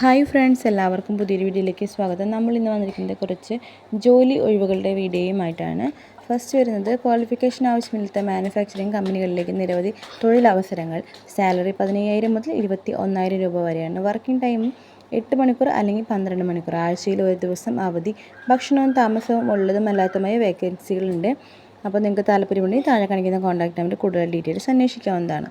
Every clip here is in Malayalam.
ഹായ് ഫ്രണ്ട്സ് എല്ലാവർക്കും പുതിയൊരു വീഡിയോയിലേക്ക് സ്വാഗതം. നമ്മൾ ഇന്ന് വന്നിരിക്കുന്നത് കുറച്ച് ജോലി ഒഴിവുകളുടെ വീഡിയോയുമായിട്ടാണ്. ഫസ്റ്റ് വരുന്നത് ക്വാളിഫിക്കേഷൻ ആവശ്യമില്ലാത്ത മാനുഫാക്ചറിങ് കമ്പനികളിലേക്ക് നിരവധി തൊഴിലവസരങ്ങൾ. സാലറി പതിനയ്യായിരം മുതൽ ഇരുപത്തി ഒന്നായിരം രൂപ വരെയാണ്. വർക്കിംഗ് ടൈം എട്ട് മണിക്കൂർ അല്ലെങ്കിൽ പന്ത്രണ്ട് മണിക്കൂർ. ആഴ്ചയിൽ ഒരു ദിവസം അവധി. ഭക്ഷണവും താമസവും ഉള്ളതും അല്ലാത്തതുമായ വേക്കൻസികളുണ്ട് അപ്പോൾ നിങ്ങൾക്ക് താല്പര്യമുണ്ടെങ്കിൽ താഴെ കാണിക്കുന്ന കോൺടാക്ട് നമ്പറിൽ കൂടുതൽ ഡീറ്റെയിൽസ് അന്വേഷിക്കാവുന്നതാണ്.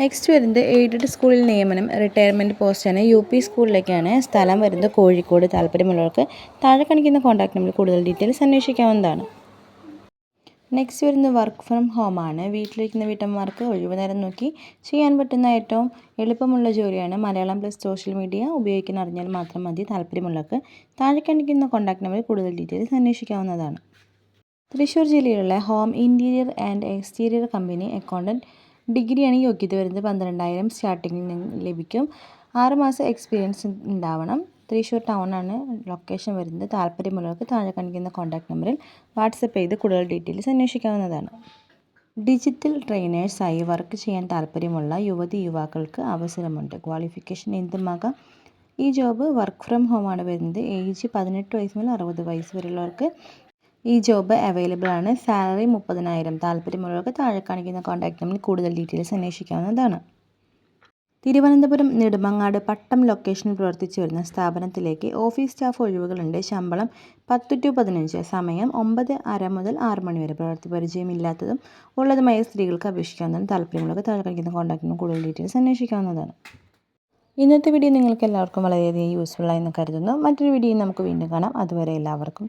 നെക്സ്റ്റ് വരുന്നത് എയ്ഡഡ് സ്കൂളിൽ നിയമനം റിട്ടയർമെന്റ് പോസ്റ്റാണ് യു പി സ്കൂളിലേക്കാണ് സ്ഥലം വരുന്നത്. കോഴിക്കോട്. താല്പര്യമുള്ളവർക്ക് താഴെ കാണിക്കുന്ന കോൺടാക്ട് നമ്പറിൽ കൂടുതൽ ഡീറ്റെയിൽസ് അന്വേഷിക്കാവുന്നതാണ്. നെക്സ്റ്റ് വരുന്നത് വർക്ക് ഫ്രം ഹോം ആണ്. വീട്ടിലിരിക്കുന്ന വീട്ടമ്മമാർക്ക് ഒഴിവ് നേരം നോക്കി ചെയ്യാൻ പറ്റുന്ന ഏറ്റവും എളുപ്പമുള്ള ജോലിയാണ് മലയാളം പ്ലസ് സോഷ്യൽ മീഡിയ ഉപയോഗിക്കാൻ അറിഞ്ഞാൽ മാത്രം മതി. താല്പര്യമുള്ളവർക്ക് താഴെ കാണിക്കുന്ന കോൺടാക്ട് നമ്പറിൽ കൂടുതൽ ഡീറ്റെയിൽസ് അന്വേഷിക്കാവുന്നതാണ്. തൃശ്ശൂർ ജില്ലയിലുള്ള home interior and exterior company accountant ഡിഗ്രിയാണ് യോഗ്യത വരുന്നത്. പന്ത്രണ്ടായിരം സ്റ്റാർട്ടിങ്ങിൽ നിന്ന് ലഭിക്കും. ആറുമാസം എക്സ്പീരിയൻസ് ഉണ്ടാവണം. തൃശ്ശൂർ ടൗൺ ആണ് ലൊക്കേഷൻ വരുന്നത്. താല്പര്യമുള്ളവർക്ക് താഴെ കാണിക്കുന്ന കോൺടാക്ട് നമ്പറിൽ വാട്സപ്പ് ചെയ്ത് കൂടുതൽ ഡീറ്റെയിൽസ് അന്വേഷിക്കാവുന്നതാണ്. ഡിജിറ്റൽ ട്രെയിനേഴ്സായി വർക്ക് ചെയ്യാൻ താല്പര്യമുള്ള യുവതി യുവാക്കൾക്ക് അവസരമുണ്ട്. ക്വാളിഫിക്കേഷൻ എന്തുമാകാം ഈ ജോബ് വർക്ക് ഫ്രം ഹോം ആണ് വരുന്നത്. ഏജ് പതിനെട്ട് വയസ്സ് മുതൽ അറുപത് വയസ്സ് വരെയുള്ളവർക്ക് ഈ ജോബ് അവൈലബിൾ ആണ്. സാലറി മുപ്പതിനായിരം. താല്പര്യമുള്ളവർക്ക് താഴെ കാണിക്കുന്ന കോൺടാക്ട് നമ്പറിൽ കൂടുതൽ ഡീറ്റെയിൽസ് അന്വേഷിക്കാവുന്നതാണ്. തിരുവനന്തപുരം നെടുമങ്ങാട് പട്ടം ലൊക്കേഷനിൽ പ്രവർത്തിച്ചു വരുന്ന സ്ഥാപനത്തിലേക്ക് ഓഫീസ് സ്റ്റാഫ് ഒഴിവുകളുണ്ട്. ശമ്പളം പത്ത് ടു പതിനഞ്ച്. സമയം ഒമ്പത് അര മുതൽ ആറ് മണി വരെ. പ്രവൃത്തി പരിചയമില്ലാത്തതും ഉള്ളതുമായ സ്ത്രീകൾക്ക് അപേക്ഷിക്കാവുന്നതാണ് താല്പര്യമുള്ളവർക്ക് താഴെ കാണിക്കുന്ന കോൺടാക്റ്റിനും കൂടുതൽ ഡീറ്റെയിൽസ് അന്വേഷിക്കാവുന്നതാണ്. ഇന്നത്തെ വീഡിയോ നിങ്ങൾക്ക് എല്ലാവർക്കും വളരെയധികം യൂസ്ഫുൾ ആയെന്ന് കരുതുന്നു. മറ്റൊരു വീഡിയോ നമുക്ക് വീണ്ടും കാണാം. അതുവരെ എല്ലാവർക്കും